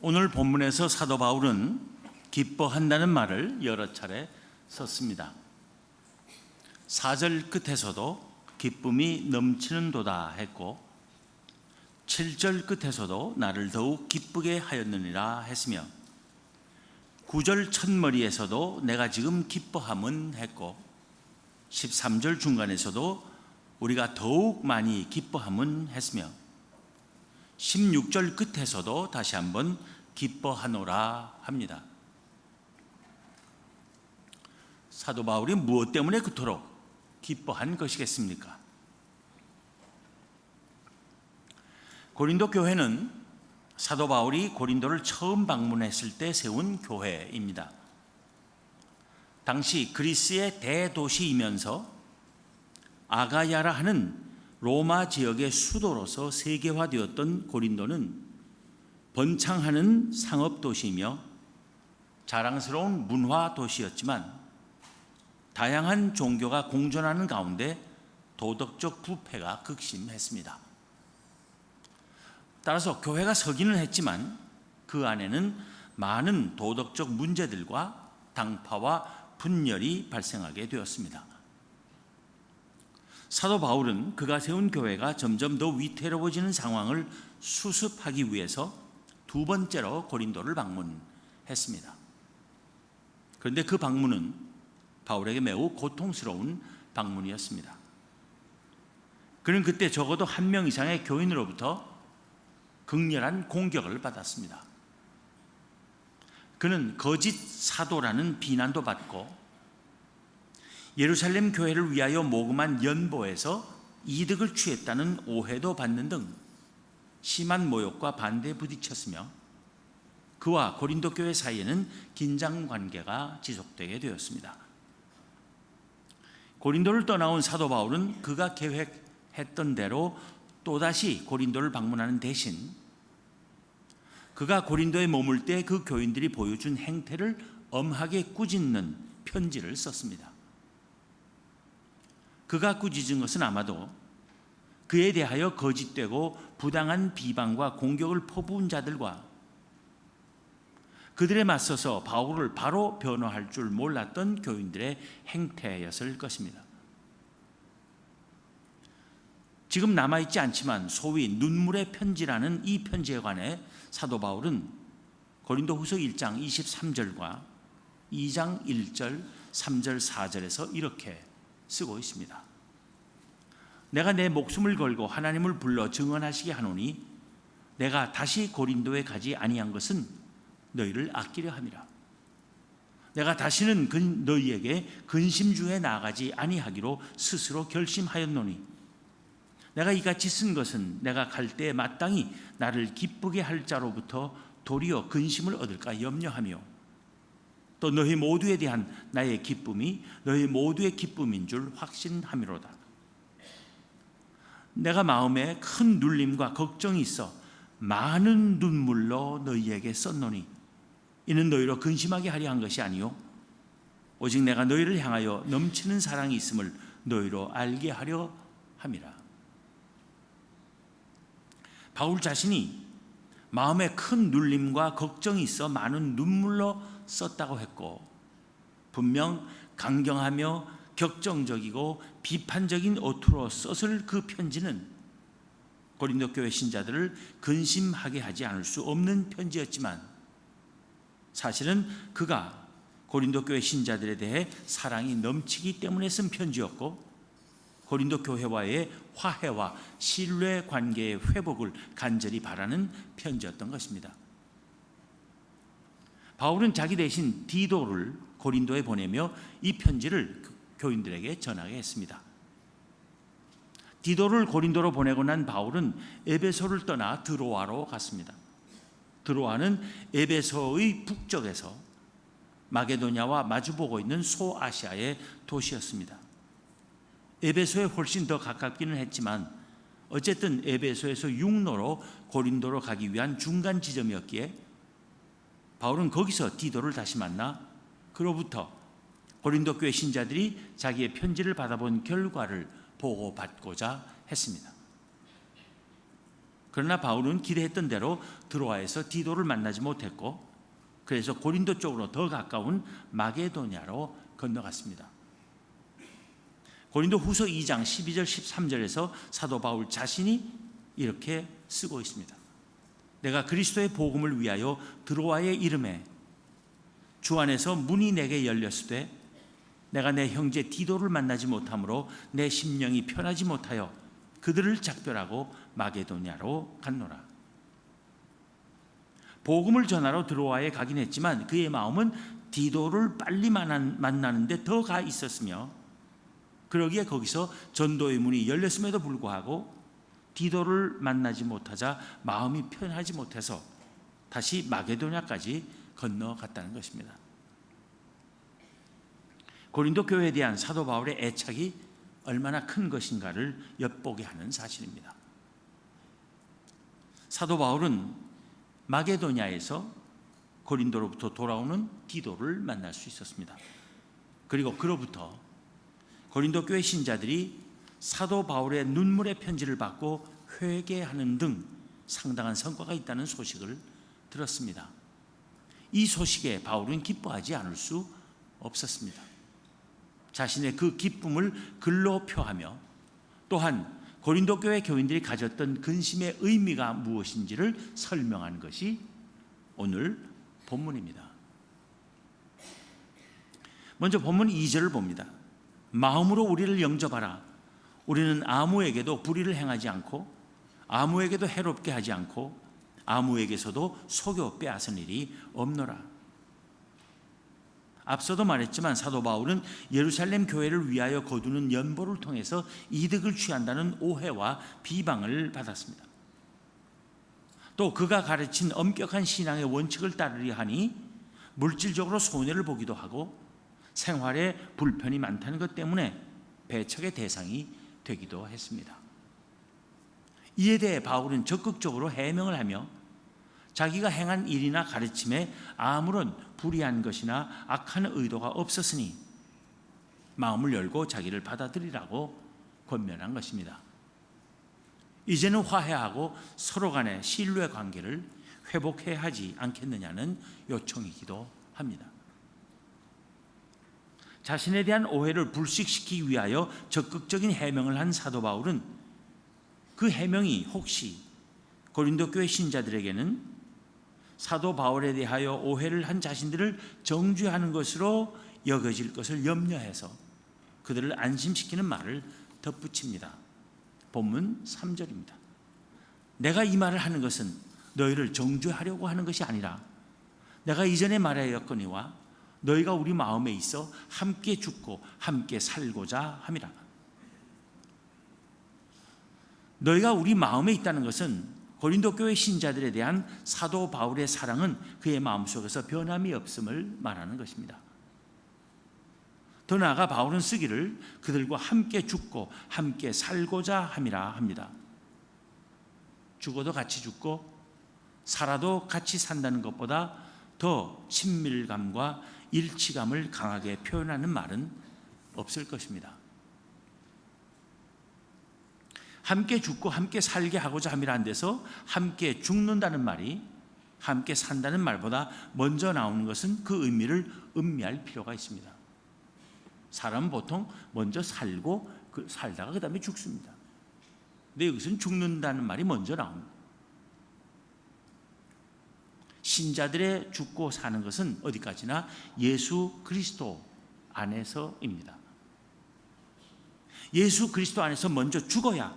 오늘 본문에서 사도 바울은 기뻐한다는 말을 여러 차례 썼습니다. 4절 끝에서도 기쁨이 넘치는 도다 했고 7절 끝에서도 나를 더욱 기쁘게 하였느니라 했으며 9절 첫머리에서도 내가 지금 기뻐함은 했고 13절 중간에서도 우리가 더욱 많이 기뻐함은 했으며 16절 끝에서도 다시 한번 기뻐하노라 합니다. 사도 바울이 무엇 때문에 그토록 기뻐한 것이겠습니까? 고린도 교회는 사도 바울이 고린도를 처음 방문했을 때 세운 교회입니다. 당시 그리스의 대도시이면서 아가야라 하는 로마 지역의 수도로서 세계화되었던 고린도는 번창하는 상업 도시이며 자랑스러운 문화 도시였지만 다양한 종교가 공존하는 가운데 도덕적 부패가 극심했습니다. 따라서 교회가 서기는 했지만 그 안에는 많은 도덕적 문제들과 당파와 분열이 발생하게 되었습니다. 사도 바울은 그가 세운 교회가 점점 더 위태로워지는 상황을 수습하기 위해서 두 번째로 고린도를 방문했습니다. 그런데 그 방문은 바울에게 매우 고통스러운 방문이었습니다. 그는 그때 적어도 한 명 이상의 교인으로부터 극렬한 공격을 받았습니다. 그는 거짓 사도라는 비난도 받고 예루살렘 교회를 위하여 모금한 연보에서 이득을 취했다는 오해도 받는 등 심한 모욕과 반대에 부딪혔으며 그와 고린도 교회 사이에는 긴장 관계가 지속되게 되었습니다. 고린도를 떠나온 사도 바울은 그가 계획했던 대로 또다시 고린도를 방문하는 대신 그가 고린도에 머물 때 그 교인들이 보여준 행태를 엄하게 꾸짖는 편지를 썼습니다. 그가 꾸짖은 것은 아마도 그에 대하여 거짓되고 부당한 비방과 공격을 퍼부은 자들과 그들에 맞서서 바울을 바로 변호할 줄 몰랐던 교인들의 행태였을 것입니다. 지금 남아있지 않지만 소위 눈물의 편지라는 이 편지에 관해 사도 바울은 고린도 후서 1장 23절과 2장 1절, 3절, 4절에서 이렇게 쓰고 있습니다. 내가 내 목숨을 걸고 하나님을 불러 증언하시게 하노니 내가 다시 고린도에 가지 아니한 것은 너희를 아끼려 함이라. 내가 다시는 너희에게 근심 중에 나아가지 아니하기로 스스로 결심하였노니 내가 이같이 쓴 것은 내가 갈 때에 마땅히 나를 기쁘게 할 자로부터 도리어 근심을 얻을까 염려하며 또 너희 모두에 대한 나의 기쁨이 너희 모두의 기쁨인 줄 확신함이로다. 내가 마음에 큰 눌림과 걱정이 있어 많은 눈물로 너희에게 썼노니 이는 너희로 근심하게 하려 한 것이 아니요 오직 내가 너희를 향하여 넘치는 사랑이 있음을 너희로 알게 하려 함이라. 바울 자신이 마음에 큰 눌림과 걱정이 있어 많은 눈물로 썼다고 했고 분명 강경하며 격정적이고 비판적인 어투로 썼을 그 편지는 고린도 교회 신자들을 근심하게 하지 않을 수 없는 편지였지만 사실은 그가 고린도 교회 신자들에 대해 사랑이 넘치기 때문에 쓴 편지였고 고린도 교회와의 화해와 신뢰 관계의 회복을 간절히 바라는 편지였던 것입니다. 바울은 자기 대신 디도를 고린도에 보내며 이 편지를 교인들에게 전하게 했습니다. 디도를 고린도로 보내고 난 바울은 에베소를 떠나 드로아로 갔습니다. 드로아는 에베소의 북쪽에서 마게도냐와 마주보고 있는 소아시아의 도시였습니다. 에베소에 훨씬 더 가깝기는 했지만 어쨌든 에베소에서 육로로 고린도로 가기 위한 중간 지점이었기에 바울은 거기서 디도를 다시 만나 그로부터 고린도 교회 신자들이 자기의 편지를 받아본 결과를 보고받고자 했습니다. 그러나 바울은 기대했던 대로 드로아에서 디도를 만나지 못했고 그래서 고린도 쪽으로 더 가까운 마게도냐로 건너갔습니다. 고린도 후서 2장 12절 13절에서 사도 바울 자신이 이렇게 쓰고 있습니다. 내가 그리스도의 복음을 위하여 드로아의 이름에 주 안에서 문이 내게 열렸으되 내가 내 형제 디도를 만나지 못하므로 내 심령이 편하지 못하여 그들을 작별하고 마게도냐로 갔노라. 복음을 전하러 드로아에 가긴 했지만 그의 마음은 디도를 빨리 만나는데 더 가 있었으며 그러기에 거기서 전도의 문이 열렸음에도 불구하고 디도를 만나지 못하자 마음이 편하지 못해서 다시 마게도냐까지 건너갔다는 것입니다. 고린도 교회에 대한 사도 바울의 애착이 얼마나 큰 것인가를 엿보게 하는 사실입니다. 사도 바울은 마게도냐에서 고린도로부터 돌아오는 디도를 만날 수 있었습니다. 그리고 그로부터 고린도 교회 신자들이 사도 바울의 눈물의 편지를 받고 회개하는 등 상당한 성과가 있다는 소식을 들었습니다. 이 소식에 바울은 기뻐하지 않을 수 없었습니다. 자신의 그 기쁨을 글로 표하며 또한 고린도 교회 교인들이 가졌던 근심의 의미가 무엇인지를 설명한 것이 오늘 본문입니다. 먼저 본문 2절을 봅니다. 마음으로 우리를 영접하라. 우리는 아무에게도 불의를 행하지 않고 아무에게도 해롭게 하지 않고 아무에게서도 속여 빼앗은 일이 없노라. 앞서도 말했지만 사도 바울은 예루살렘 교회를 위하여 거두는 연보를 통해서 이득을 취한다는 오해와 비방을 받았습니다. 또 그가 가르친 엄격한 신앙의 원칙을 따르려 하니 물질적으로 손해를 보기도 하고 생활에 불편이 많다는 것 때문에 배척의 대상이 되기도 했습니다. 이에 대해 바울은 적극적으로 해명을 하며 자기가 행한 일이나 가르침에 아무런 불의한 것이나 악한 의도가 없었으니 마음을 열고 자기를 받아들이라고 권면한 것입니다. 이제는 화해하고 서로 간의 신뢰 관계를 회복해야 하지 않겠느냐는 요청이기도 합니다. 자신에 대한 오해를 불식시키기 위하여 적극적인 해명을 한 사도 바울은 그 해명이 혹시 고린도 교회 신자들에게는 사도 바울에 대하여 오해를 한 자신들을 정죄하는 것으로 여겨질 것을 염려해서 그들을 안심시키는 말을 덧붙입니다. 본문 3절입니다. 내가 이 말을 하는 것은 너희를 정죄하려고 하는 것이 아니라 내가 이전에 말하였거니와 너희가 우리 마음에 있어 함께 죽고 함께 살고자 함이라. 너희가 우리 마음에 있다는 것은 고린도 교회 신자들에 대한 사도 바울의 사랑은 그의 마음속에서 변함이 없음을 말하는 것입니다. 더 나아가 바울은 쓰기를 그들과 함께 죽고 함께 살고자 함이라 합니다. 죽어도 같이 죽고 살아도 같이 산다는 것보다 더 친밀감과 일치감을 강하게 표현하는 말은 없을 것입니다. 함께 죽고 함께 살게 하고자 함이란 데서 함께 죽는다는 말이 함께 산다는 말보다 먼저 나오는 것은 그 의미를 음미할 필요가 있습니다. 사람은 보통 먼저 살고 그 살다가 그 다음에 죽습니다. 근데 여기서는 죽는다는 말이 먼저 나옵니다. 신자들의 죽고 사는 것은 어디까지나 예수 그리스도 안에서입니다. 예수 그리스도 안에서 먼저 죽어야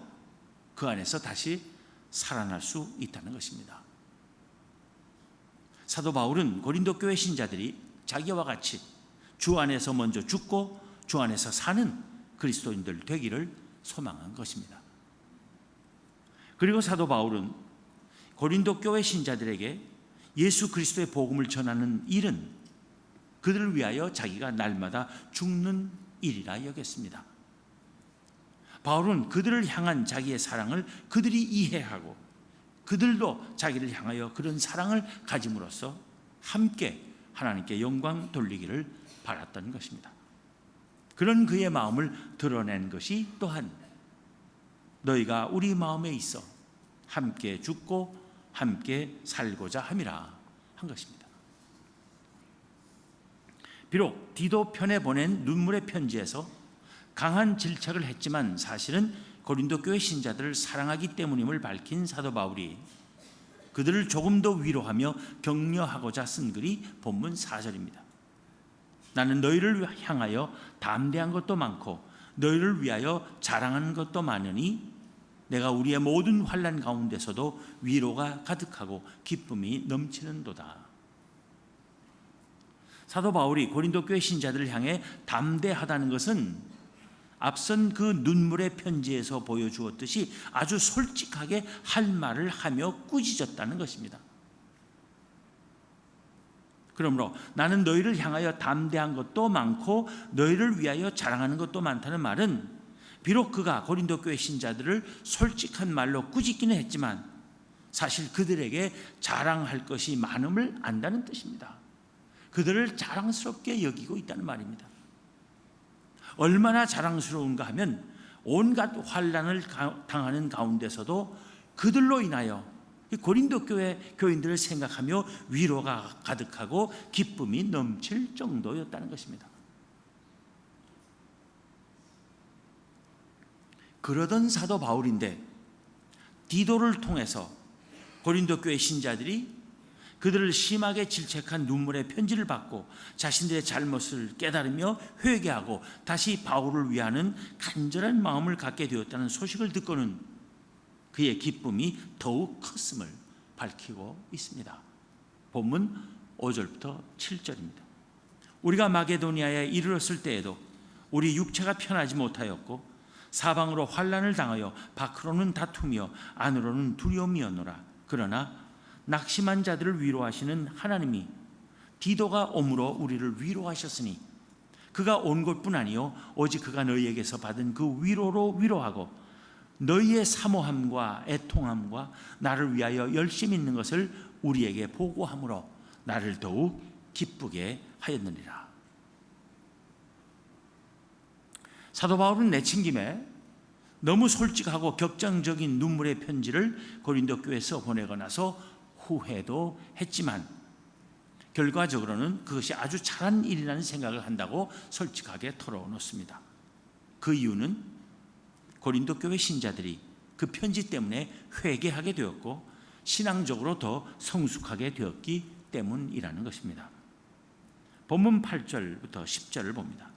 그 안에서 다시 살아날 수 있다는 것입니다. 사도 바울은 고린도 교회 신자들이 자기와 같이 주 안에서 먼저 죽고 주 안에서 사는 그리스도인들 되기를 소망한 것입니다. 그리고 사도 바울은 고린도 교회 신자들에게 예수 그리스도의 복음을 전하는 일은 그들을 위하여 자기가 날마다 죽는 일이라 여겼습니다. 바울은 그들을 향한 자기의 사랑을 그들이 이해하고 그들도 자기를 향하여 그런 사랑을 가짐으로써 함께 하나님께 영광 돌리기를 바랐던 것입니다. 그런 그의 마음을 드러낸 것이 또한 너희가 우리 마음에 있어 함께 죽고 함께 살고자 함이라 한 것입니다. 비록 디도 편에 보낸 눈물의 편지에서 강한 질책을 했지만 사실은 고린도 교회 신자들을 사랑하기 때문임을 밝힌 사도 바울이 그들을 조금 더 위로하며 격려하고자 쓴 글이 본문 4절입니다. 나는 너희를 향하여 담대한 것도 많고 너희를 위하여 자랑하는 것도 많으니 내가 우리의 모든 환란 가운데서도 위로가 가득하고 기쁨이 넘치는도다. 사도 바울이 고린도 교회 신자들을 향해 담대하다는 것은 앞선 그 눈물의 편지에서 보여주었듯이 아주 솔직하게 할 말을 하며 꾸짖었다는 것입니다. 그러므로 나는 너희를 향하여 담대한 것도 많고 너희를 위하여 자랑하는 것도 많다는 말은 비록 그가 고린도 교회 신자들을 솔직한 말로 꾸짖기는 했지만 사실 그들에게 자랑할 것이 많음을 안다는 뜻입니다. 그들을 자랑스럽게 여기고 있다는 말입니다. 얼마나 자랑스러운가 하면 온갖 환란을 당하는 가운데서도 그들로 인하여 고린도 교회 교인들을 생각하며 위로가 가득하고 기쁨이 넘칠 정도였다는 것입니다. 그러던 사도 바울인데 디도를 통해서 고린도 교회 신자들이 그들을 심하게 질책한 눈물의 편지를 받고 자신들의 잘못을 깨달으며 회개하고 다시 바울을 위하는 간절한 마음을 갖게 되었다는 소식을 듣고는 그의 기쁨이 더욱 컸음을 밝히고 있습니다. 본문 5절부터 7절입니다. 우리가 마게도니아에 이르렀을 때에도 우리 육체가 편하지 못하였고 사방으로 환란을 당하여 밖으로는 다투며 안으로는 두려움이었노라. 그러나 낙심한 자들을 위로하시는 하나님이 디도가 옴으로 우리를 위로하셨으니 그가 온 것뿐 아니요 오직 그가 너희에게서 받은 그 위로로 위로하고 너희의 사모함과 애통함과 나를 위하여 열심 있는 것을 우리에게 보고함으로 나를 더욱 기쁘게 하였느니라. 사도 바울은 내친김에 너무 솔직하고 격정적인 눈물의 편지를 고린도 교회에서 보내고 나서 후회도 했지만 결과적으로는 그것이 아주 잘한 일이라는 생각을 한다고 솔직하게 털어놓습니다. 그 이유는 고린도 교회 신자들이 그 편지 때문에 회개하게 되었고 신앙적으로 더 성숙하게 되었기 때문이라는 것입니다. 본문 8절부터 10절을 봅니다.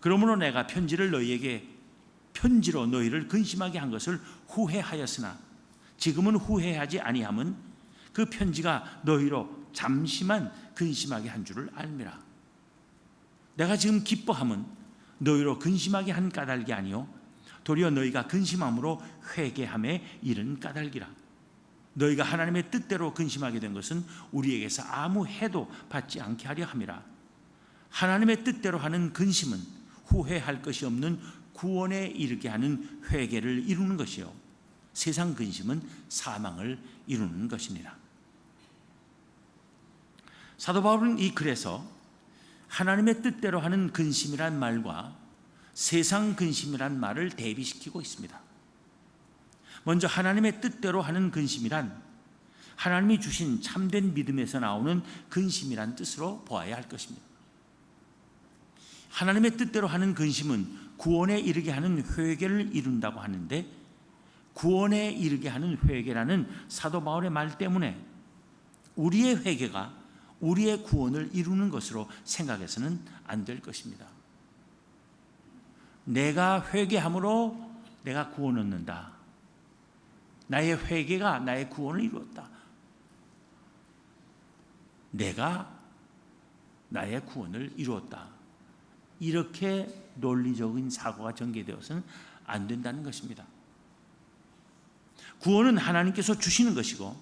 그러므로 내가 편지를 너희에게 편지로 너희를 근심하게 한 것을 후회하였으나 지금은 후회하지 아니함은 그 편지가 너희로 잠시만 근심하게 한 줄을 알미라. 내가 지금 기뻐함은 너희로 근심하게 한 까닭이 아니요 도리어 너희가 근심함으로 회개함에 이른 까닭이라. 너희가 하나님의 뜻대로 근심하게 된 것은 우리에게서 아무 해도 받지 않게 하려 함이라. 하나님의 뜻대로 하는 근심은 후회할 것이 없는 구원에 이르게 하는 회개를 이루는 것이요. 세상 근심은 사망을 이루는 것이니라. 사도 바울은 이 글에서 하나님의 뜻대로 하는 근심이란 말과 세상 근심이란 말을 대비시키고 있습니다. 먼저 하나님의 뜻대로 하는 근심이란 하나님이 주신 참된 믿음에서 나오는 근심이란 뜻으로 보아야 할 것입니다. 하나님의 뜻대로 하는 근심은 구원에 이르게 하는 회개를 이룬다고 하는데 구원에 이르게 하는 회개라는 사도 바울의 말 때문에 우리의 회개가 우리의 구원을 이루는 것으로 생각해서는 안 될 것입니다. 내가 회개함으로 내가 구원 얻는다. 나의 회개가 나의 구원을 이루었다. 내가 나의 구원을 이루었다. 이렇게 논리적인 사고가 전개되어서는 안 된다는 것입니다. 구원은 하나님께서 주시는 것이고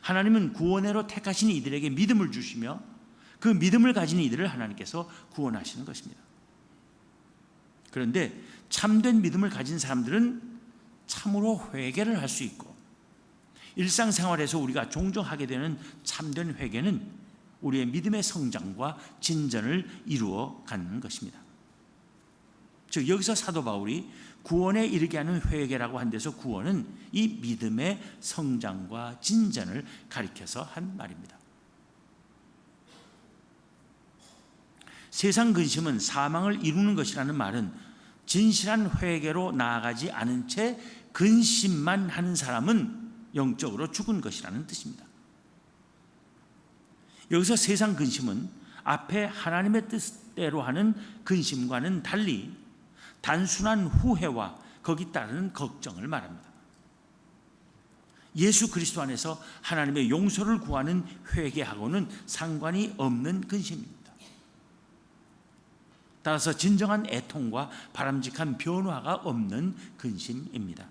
하나님은 구원으로 택하신 이들에게 믿음을 주시며 그 믿음을 가진 이들을 하나님께서 구원하시는 것입니다. 그런데 참된 믿음을 가진 사람들은 참으로 회개를 할 수 있고 일상생활에서 우리가 종종 하게 되는 참된 회개는 우리의 믿음의 성장과 진전을 이루어 가는 것입니다. 즉 여기서 사도 바울이 구원에 이르게 하는 회개라고 한 데서 구원은 이 믿음의 성장과 진전을 가리켜서 한 말입니다. 세상 근심은 사망을 이루는 것이라는 말은 진실한 회개로 나아가지 않은 채 근심만 하는 사람은 영적으로 죽은 것이라는 뜻입니다. 여기서 세상 근심은 앞에 하나님의 뜻대로 하는 근심과는 달리 단순한 후회와 거기 따르는 걱정을 말합니다. 예수 그리스도 안에서 하나님의 용서를 구하는 회개하고는 상관이 없는 근심입니다. 따라서 진정한 애통과 바람직한 변화가 없는 근심입니다.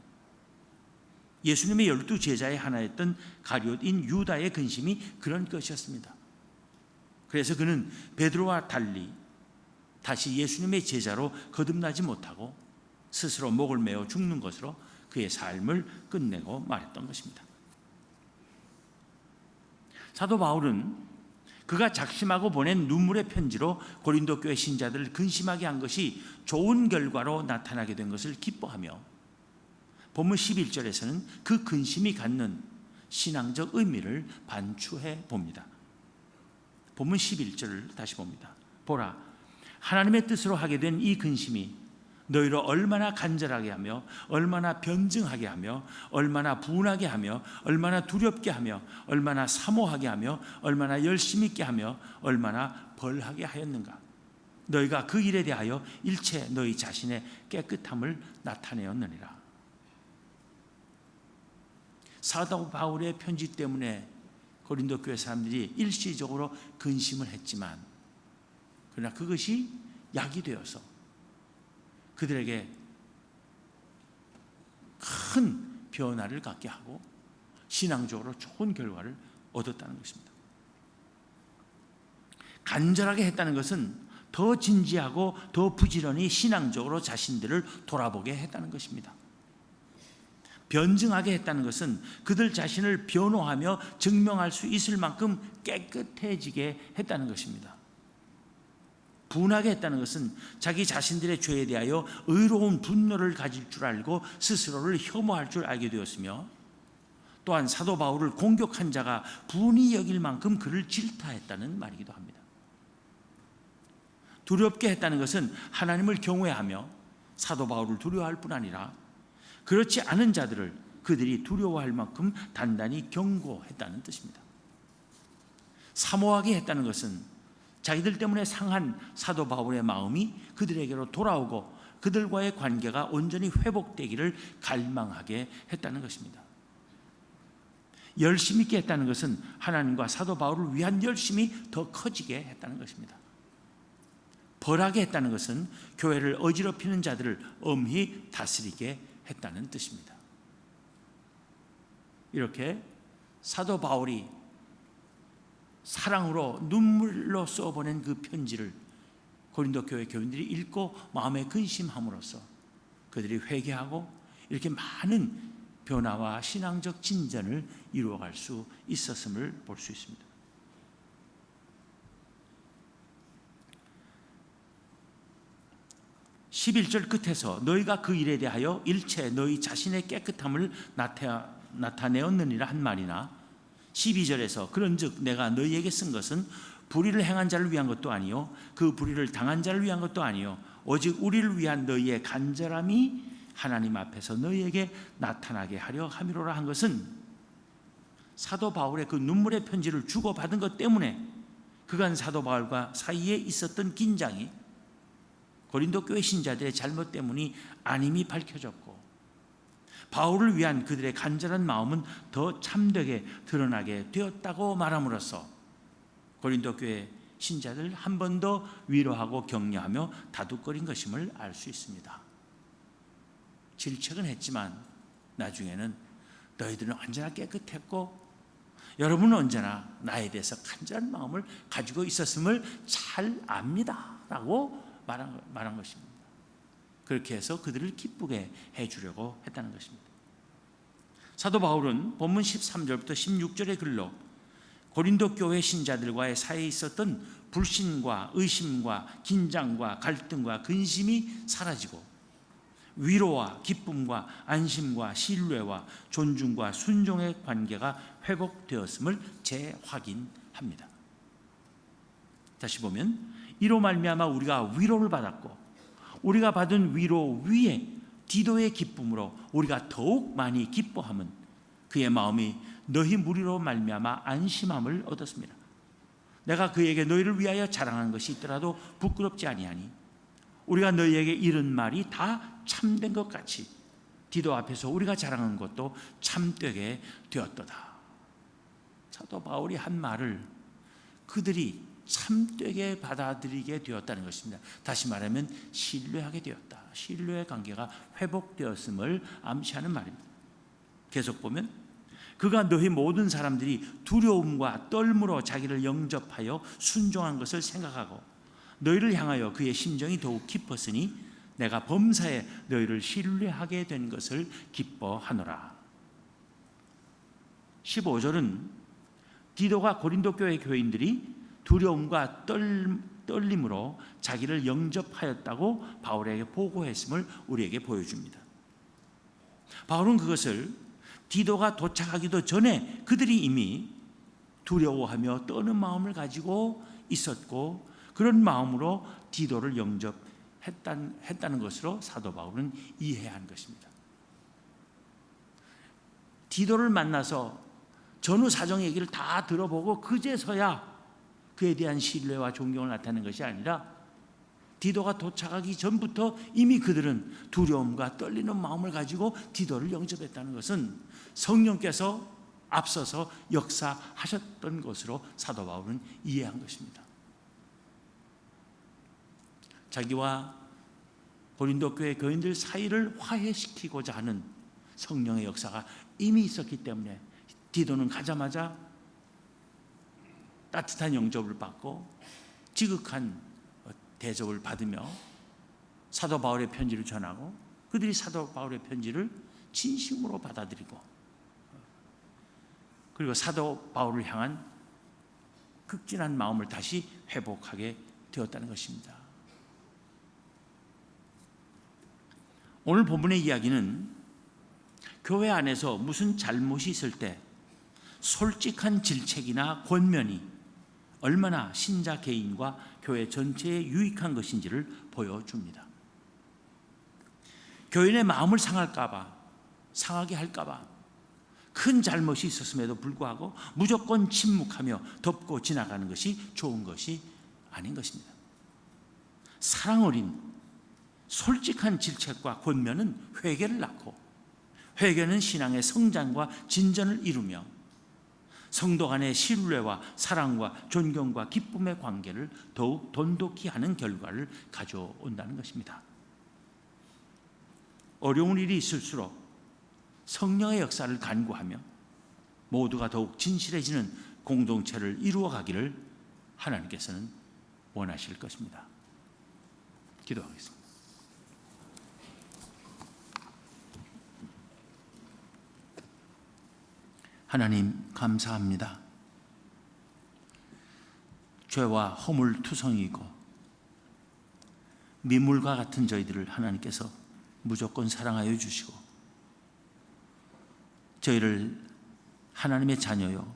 예수님의 열두 제자의 하나였던 가룟인 유다의 근심이 그런 것이었습니다. 그래서 그는 베드로와 달리 다시 예수님의 제자로 거듭나지 못하고 스스로 목을 메어 죽는 것으로 그의 삶을 끝내고 말했던 것입니다. 사도 바울은 그가 작심하고 보낸 눈물의 편지로 고린도 교회 신자들을 근심하게 한 것이 좋은 결과로 나타나게 된 것을 기뻐하며 본문 11절에서는 그 근심이 갖는 신앙적 의미를 반추해 봅니다. 본문 11절을 다시 봅니다. 보라 하나님의 뜻으로 하게 된 이 근심이 너희를 얼마나 간절하게 하며 얼마나 변증하게 하며 얼마나 분하게 하며 얼마나 두렵게 하며 얼마나 사모하게 하며 얼마나 열심 있게 하며 얼마나 벌하게 하였는가 너희가 그 일에 대하여 일체 너희 자신의 깨끗함을 나타내었느니라 사도 바울의 편지 때문에 고린도 교회 사람들이 일시적으로 근심을 했지만 그러나 그것이 약이 되어서 그들에게 큰 변화를 갖게 하고 신앙적으로 좋은 결과를 얻었다는 것입니다. 간절하게 했다는 것은 더 진지하고 더 부지런히 신앙적으로 자신들을 돌아보게 했다는 것입니다. 변증하게 했다는 것은 그들 자신을 변호하며 증명할 수 있을 만큼 깨끗해지게 했다는 것입니다. 분하게 했다는 것은 자기 자신들의 죄에 대하여 의로운 분노를 가질 줄 알고 스스로를 혐오할 줄 알게 되었으며 또한 사도 바울을 공격한 자가 분이 여길 만큼 그를 질타했다는 말이기도 합니다. 두렵게 했다는 것은 하나님을 경외하며 사도 바울을 두려워할 뿐 아니라 그렇지 않은 자들을 그들이 두려워할 만큼 단단히 경고했다는 뜻입니다. 사모하게 했다는 것은 자기들 때문에 상한 사도 바울의 마음이 그들에게로 돌아오고 그들과의 관계가 온전히 회복되기를 갈망하게 했다는 것입니다. 열심 있게 했다는 것은 하나님과 사도 바울을 위한 열심이 더 커지게 했다는 것입니다. 벌하게 했다는 것은 교회를 어지럽히는 자들을 엄히 다스리게 했다는 뜻입니다. 이렇게 사도 바울이 사랑으로 눈물로 써보낸 그 편지를 고린도 교회 교인들이 읽고 마음에 근심함으로써 그들이 회개하고 이렇게 많은 변화와 신앙적 진전을 이루어갈 수 있었음을 볼 수 있습니다. (11절) 끝에서 너희가 그 일에 대하여 일체 너희 자신의 깨끗함을 나타내었느니라 한 말이나. 12절에서 그런즉 내가 너희에게 쓴 것은 불의를 행한 자를 위한 것도 아니요 그 불의를 당한 자를 위한 것도 아니요 오직 우리를 위한 너희의 간절함이 하나님 앞에서 너희에게 나타나게 하려 함이로라 한 것은 사도 바울의 그 눈물의 편지를 주고받은 것 때문에 그간 사도 바울과 사이에 있었던 긴장이 고린도 교회 신자들의 잘못 때문이 아님이 밝혀졌고 바울을 위한 그들의 간절한 마음은 더 참되게 드러나게 되었다고 말함으로써 고린도 교회 신자들 한 번 더 위로하고 격려하며 다독거린 것임을 알 수 있습니다. 질책은 했지만 나중에는 너희들은 언제나 깨끗했고 여러분은 언제나 나에 대해서 간절한 마음을 가지고 있었음을 잘 압니다 라고 말한, 말한 것입니다. 그렇게 해서 그들을 기쁘게 해주려고 했다는 것입니다. 사도 바울은 본문 13절부터 16절의 글로 고린도 교회 신자들과의 사이에 있었던 불신과 의심과 긴장과 갈등과 근심이 사라지고 위로와 기쁨과 안심과 신뢰와 존중과 순종의 관계가 회복되었음을 재확인합니다. 다시 보면 이로 말미암아 우리가 위로를 받았고 우리가 받은 위로 위에 디도의 기쁨으로 우리가 더욱 많이 기뻐함은 그의 마음이 너희 무리로 말미암아 안심함을 얻었습니다. 내가 그에게 너희를 위하여 자랑한 것이 있더라도 부끄럽지 아니하니 우리가 너희에게 이른 말이 다 참된 것 같이 디도 앞에서 우리가 자랑한 것도 참되게 되었도다. 사도 바울이 한 말을 그들이 참되게 받아들이게 되었다는 것입니다. 다시 말하면 신뢰하게 되었다. 신뢰의 관계가 회복되었음을 암시하는 말입니다. 계속 보면 그가 너희 모든 사람들이 두려움과 떨므로 자기를 영접하여 순종한 것을 생각하고 너희를 향하여 그의 심정이 더욱 깊었으니 내가 범사에 너희를 신뢰하게 된 것을 기뻐하노라. 15절은 디도가 고린도 교회 교인들이 두려움과 떨, 떨림으로 자기를 영접하였다고 바울에게 보고했음을 우리에게 보여줍니다. 바울은 그것을 디도가 도착하기도 전에 그들이 이미 두려워하며 떠는 마음을 가지고 있었고 그런 마음으로 디도를 영접했다는 것으로 사도 바울은 이해한 것입니다. 디도를 만나서 전후 사정 얘기를 다 들어보고 그제서야 그에 대한 신뢰와 존경을 나타내는 것이 아니라 디도가 도착하기 전부터 이미 그들은 두려움과 떨리는 마음을 가지고 디도를 영접했다는 것은 성령께서 앞서서 역사하셨던 것으로 사도 바울은 이해한 것입니다. 자기와 고린도 교회 교인들 사이를 화해시키고자 하는 성령의 역사가 이미 있었기 때문에 디도는 가자마자 따뜻한 영접을 받고 지극한 대접을 받으며 사도 바울의 편지를 전하고 그들이 사도 바울의 편지를 진심으로 받아들이고 그리고 사도 바울을 향한 극진한 마음을 다시 회복하게 되었다는 것입니다. 오늘 본문의 이야기는 교회 안에서 무슨 잘못이 있을 때 솔직한 질책이나 권면이 얼마나 신자 개인과 교회 전체에 유익한 것인지를 보여줍니다. 교인의 마음을 상할까봐, 상하게 할까봐 큰 잘못이 있었음에도 불구하고 무조건 침묵하며 덮고 지나가는 것이 좋은 것이 아닌 것입니다. 사랑 어린 솔직한 질책과 권면은 회개를 낳고 회개는 신앙의 성장과 진전을 이루며 성도 간의 신뢰와 사랑과 존경과 기쁨의 관계를 더욱 돈독히 하는 결과를 가져온다는 것입니다. 어려운 일이 있을수록 성령의 역사를 간구하며 모두가 더욱 진실해지는 공동체를 이루어 가기를 하나님께서는 원하실 것입니다. 기도하겠습니다. 하나님 감사합니다. 죄와 허물투성이고 미물과 같은 저희들을 하나님께서 무조건 사랑하여 주시고 저희를 하나님의 자녀요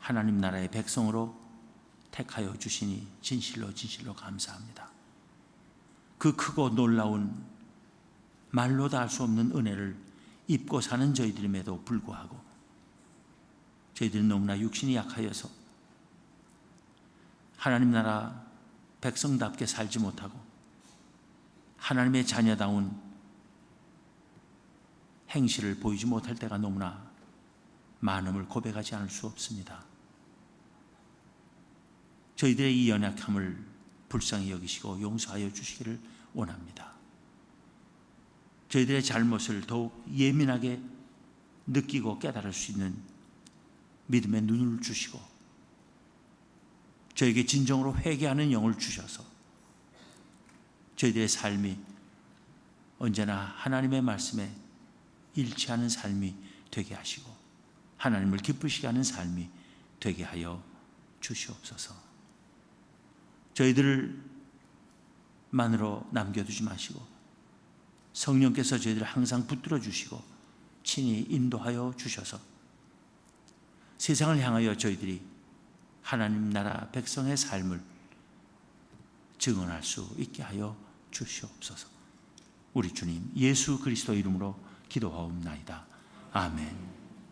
하나님 나라의 백성으로 택하여 주시니 진실로 진실로 감사합니다. 그 크고 놀라운 말로 다 할 수 없는 은혜를 입고 사는 저희들임에도 불구하고 저희들은 너무나 육신이 약하여서 하나님 나라 백성답게 살지 못하고 하나님의 자녀다운 행실을 보이지 못할 때가 너무나 많음을 고백하지 않을 수 없습니다. 저희들의 이 연약함을 불쌍히 여기시고 용서하여 주시기를 원합니다. 저희들의 잘못을 더욱 예민하게 느끼고 깨달을 수 있는 믿음의 눈을 주시고 저에게 진정으로 회개하는 영을 주셔서 저희들의 삶이 언제나 하나님의 말씀에 일치하는 삶이 되게 하시고 하나님을 기쁘시게 하는 삶이 되게 하여 주시옵소서. 저희들을 만으로 남겨두지 마시고 성령께서 저희들을 항상 붙들어 주시고 친히 인도하여 주셔서 세상을 향하여 저희들이 하나님 나라 백성의 삶을 증언할 수 있게 하여 주시옵소서. 우리 주님 예수 그리스도 이름으로 기도하옵나이다. 아멘.